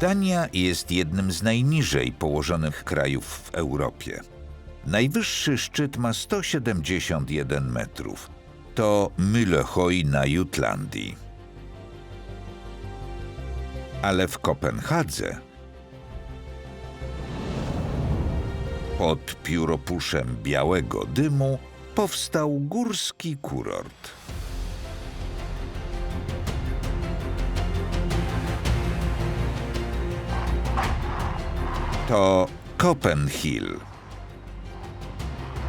Dania jest jednym z najniżej położonych krajów w Europie. Najwyższy szczyt ma 171 metrów. To Mylehoj na Jutlandii. Ale w Kopenhadze pod pióropuszem białego dymu powstał górski kurort. To Copenhill.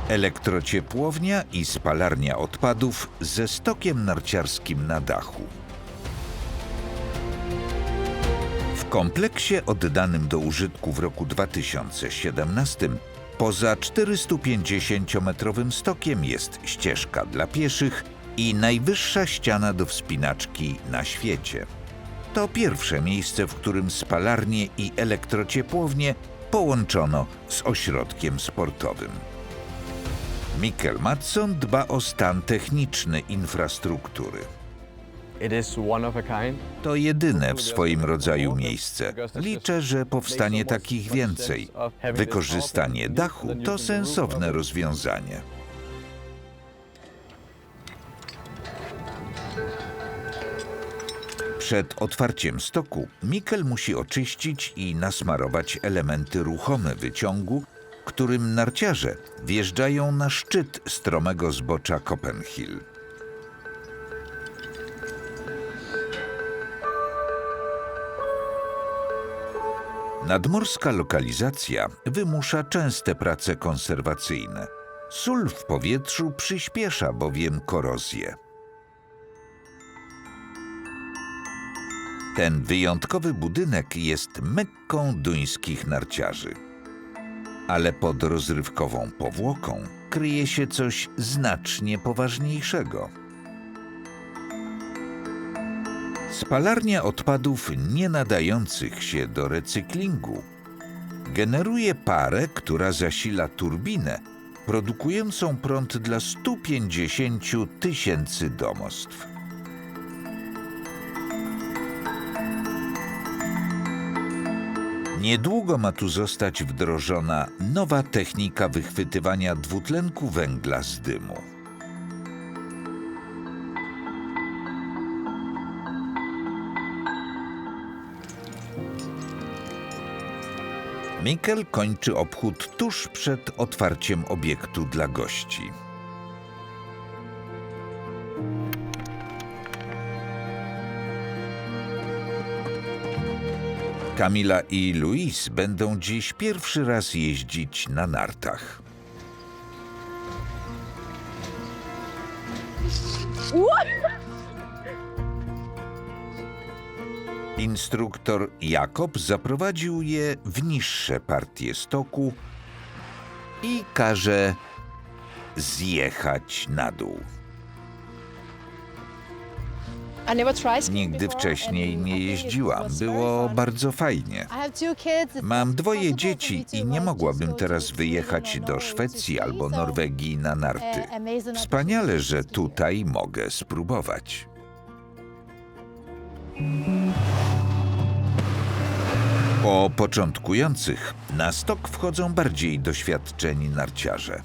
Elektrociepłownia i spalarnia odpadów ze stokiem narciarskim na dachu. W kompleksie oddanym do użytku w roku 2017 poza 450-metrowym stokiem jest ścieżka dla pieszych i najwyższa ściana do wspinaczki na świecie. To pierwsze miejsce, w którym spalarnię i elektrociepłownię połączono z ośrodkiem sportowym. Mikkel Matson dba o stan techniczny infrastruktury. To jedyne w swoim rodzaju miejsce. Liczę, że powstanie takich więcej. Wykorzystanie dachu to sensowne rozwiązanie. Przed otwarciem stoku Mikkel musi oczyścić i nasmarować elementy ruchome wyciągu, którym narciarze wjeżdżają na szczyt stromego zbocza Copenhill. Nadmorska lokalizacja wymusza częste prace konserwacyjne. Sól w powietrzu przyspiesza bowiem korozję. Ten wyjątkowy budynek jest mekką duńskich narciarzy. Ale pod rozrywkową powłoką kryje się coś znacznie poważniejszego. Spalarnia odpadów nie nadających się do recyklingu generuje parę, która zasila turbinę produkującą prąd dla 150 tysięcy domostw. Niedługo ma tu zostać wdrożona nowa technika wychwytywania dwutlenku węgla z dymu. Mikkel kończy obchód tuż przed otwarciem obiektu dla gości. Kamila i Luis będą dziś pierwszy raz jeździć na nartach. Instruktor Jakob zaprowadził je w niższe partie stoku i każe zjechać na dół. Nigdy wcześniej nie jeździłam. Było bardzo fajnie. Mam dwoje dzieci i nie mogłabym teraz wyjechać do Szwecji albo Norwegii na narty. uh, amazing Wspaniale, że tutaj mogę spróbować. Po początkujących na stok wchodzą bardziej doświadczeni narciarze.